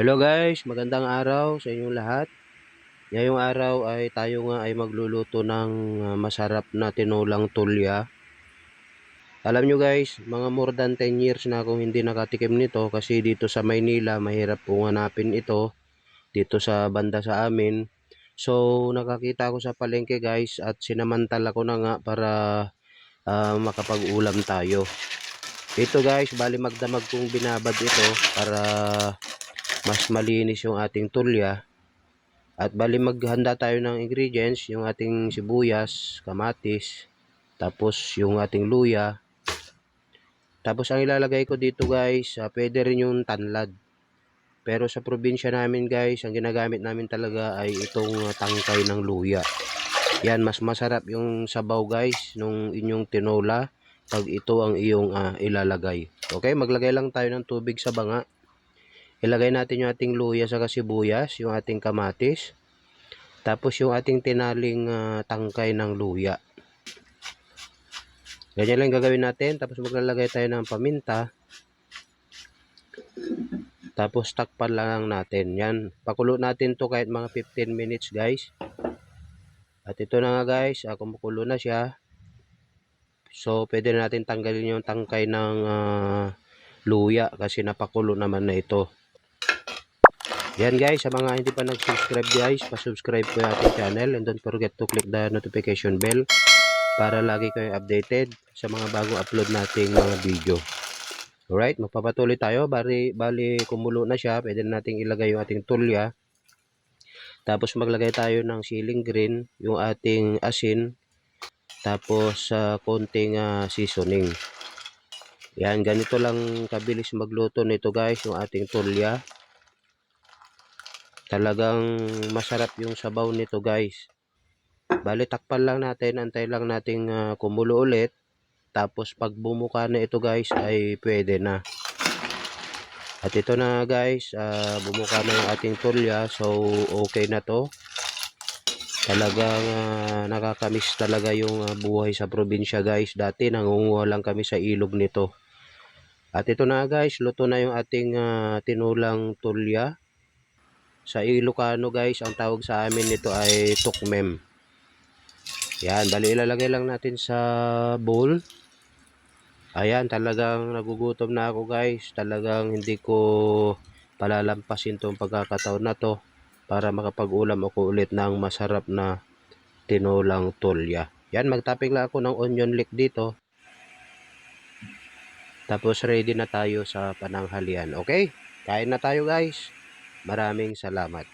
Hello guys, magandang araw sa inyong lahat. Ngayong araw ay tayo nga ay magluluto ng ah, masarap na tinulang tulya. Alam nyo guys, mga more than 10 years na akong hindi nakatikim nito kasi dito sa Maynila mahirap pong hanapin ito dito sa banda sa amin. So nakakita ko sa palengke guys at sinamantala ko na nga para ah, makapag-ulam tayo. Ito guys, bali magdamag kong binabad ito para mas malinis yung ating tulya. At bali maghanda tayo ng ingredients, yung ating sibuyas, kamatis, tapos yung ating luya. Tapos ang ilalagay ko dito guys, ah, pwede rin yung tanlad. Pero sa probinsya namin guys, ang ginagamit namin talaga ay itong ah, tangkay ng luya. Yan, mas masarap yung sabaw guys nung inyong tinola pag ito ang iyong ah, ilalagay. Okay, maglagay lang tayo ng tubig sa banga. Ilagay natin yung ating luya sa kasibuyas, yung ating kamatis, tapos yung ating tinaling ah, tangkay ng luya. Ganyan lang gagawin natin, tapos maglalagay tayo ng paminta. Tapos takpan lang natin. Yan, pakulo natin to kahit mga 15 minutes guys. At ito na nga guys, ah, kumukulo na siya. So, pwede na natin tanggalin yung tangkay ng ah, luya kasi napakulo naman na ito. Yan guys, sa mga hindi pa nag-subscribe guys, pa-subscribe po yung ating channel and don't forget to click the notification bell para lagi kayo updated sa mga bagong upload nating mga video. Alright, magpapatuloy tayo. Bali, bali kumulo na siya. Pwede na nating ilagay yung ating tulya. Tapos maglagay tayo ng siling green, yung ating asin, tapos sa konting ah, seasoning. Yan, ganito lang kabilis magluto nito guys, yung ating tulya. Talagang masarap yung sabaw nito guys. Bali, takpan lang natin, antay lang nating ah, kumulo ulit. Tapos pag bumuka na ito guys ay pwede na. At ito na guys, ah, bumuka na yung ating tulya. So okay na to. Talagang ah, nakakamiss talaga yung ah, buhay sa probinsya guys. Dati nangunguha lang kami sa ilog nito. At ito na guys, luto na yung ating ah, tinulang tulya. Sa Ilocano guys, ang tawag sa amin nito ay tukmem. Yan, bali ilalagay lang natin sa bowl. Ayan, talagang nagugutom na ako guys. Talagang hindi ko palalampasin tong pagkakataon na to para makapag-ulam ako ulit ng masarap na tinulang tulya. Yan, magtapping lang ako ng onion leek dito. Tapos ready na tayo sa pananghalian. Okay? Kain na tayo guys. Maraming salamat.